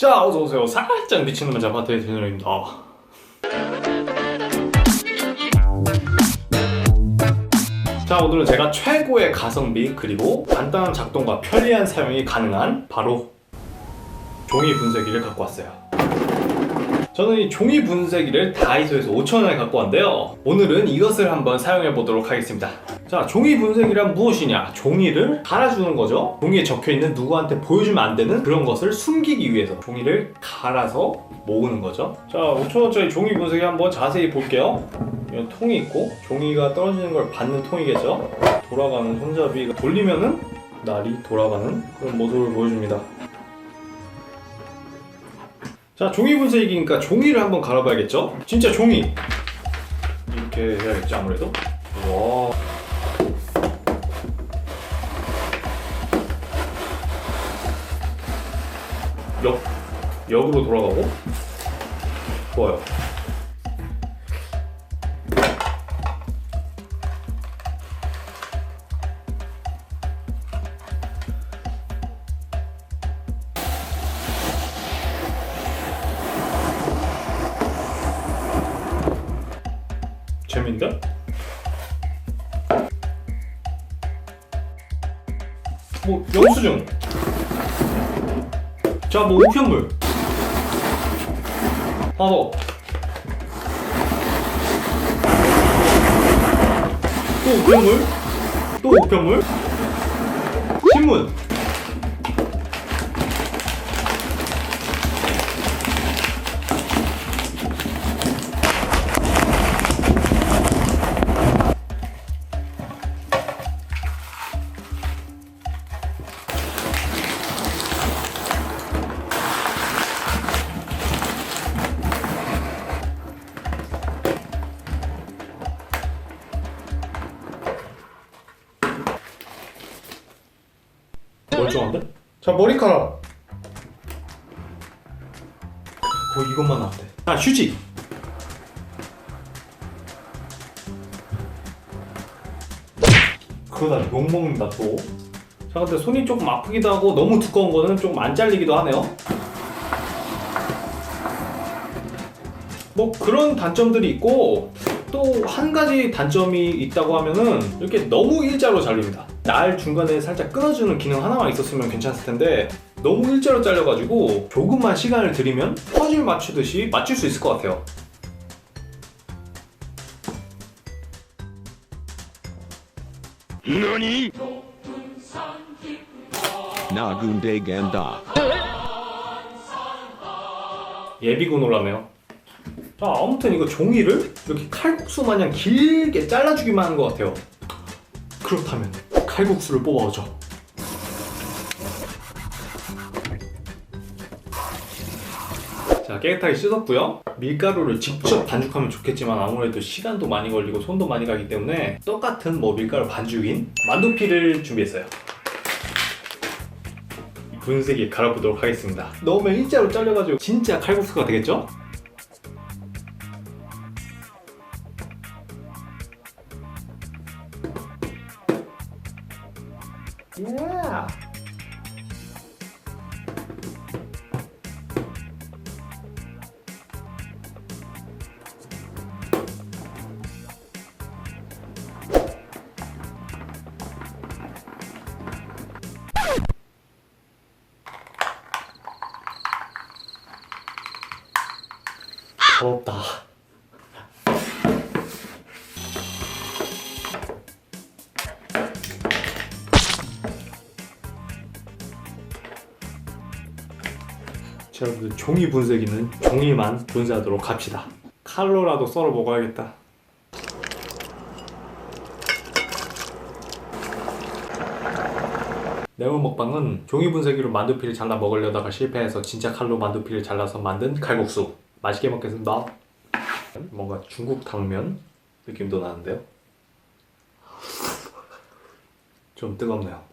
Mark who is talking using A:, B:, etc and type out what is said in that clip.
A: 자 어서 오세요. 살짝 미치는 남자 파트의 진우입니다. 자 오늘은 제가 최고의 가성비 그리고 간단한 작동과 편리한 사용이 가능한 바로 종이 분쇄기를 갖고 왔어요. 저는 이 종이 분쇄기를 다이소에서 5,000원에 갖고 왔는데요. 오늘은 이것을 한번 사용해 보도록 하겠습니다. 자, 종이 분쇄기란 무엇이냐? 종이를 갈아주는 거죠. 종이에 적혀 있는 누구한테 보여주면 안 되는 그런 것을 숨기기 위해서 종이를 갈아서 모으는 거죠. 자, 5,000원짜리 종이 분쇄기 한번 자세히 볼게요. 이런 통이 있고 종이가 떨어지는 걸 받는 통이겠죠. 돌아가는 손잡이가 돌리면은 날이 돌아가는 그런 모습을 보여줍니다. 자 종이 분쇄기니까 종이를 한번 갈아봐야겠죠? 진짜 종이 이렇게 해야겠죠 아무래도 와 역, 역으로 돌아가고? 좋아요. 재밌는데? 뭐 영수증 자 뭐 우편물. 하나 더. 또 우편물? 또 우편물? 신문 멀쩡한데? 자 머리카락. 어 이것만 나왔대. 자 휴지. 그러다 욕먹는다 또 자 근데 손이 조금 아프기도 하고 너무 두꺼운 거는 조금 안 잘리기도 하네요. 뭐 그런 단점들이 있고 또 한 가지 단점이 있다고 하면은 이렇게 너무 일자로 잘립니다. 날 중간에 살짝 끊어주는 기능 하나만 있었으면 괜찮았을 텐데 너무 일자로 잘려가지고 조금만 시간을 들이면 퍼즐 맞추듯이 맞출 수 있을 것 같아요.
B: 너니? 나군데 간다.
A: 예비군 올라네요. 자 아무튼 이거 종이를 이렇게 칼국수 마냥 길게 잘라주기만 한 것 같아요. 그렇다면. 칼국수를 뽑아오죠. 자, 깨끗하게 씻었고요. 밀가루를 직접 반죽하면 좋겠지만 아무래도 시간도 많이 걸리고 손도 많이 가기 때문에 똑같은 뭐 밀가루 반죽인 만두피를 준비했어요. 분쇄기에 갈아보도록 하겠습니다. 넣으면 일자로 잘려가지고 진짜 칼국수가 되겠죠? 예. 더럽다. 여러분들 종이 분쇄기는 종이만 분쇄하도록 합시다. 칼로라도 썰어 먹어야겠다. 네모 먹방은 종이 분쇄기로 만두피를 잘라 먹으려다가 실패해서 진짜 칼로 만두피를 잘라서 만든 칼국수. 맛있게 먹겠습니다. 뭔가 중국 당면 느낌도 나는데요. 좀 뜨겁네요.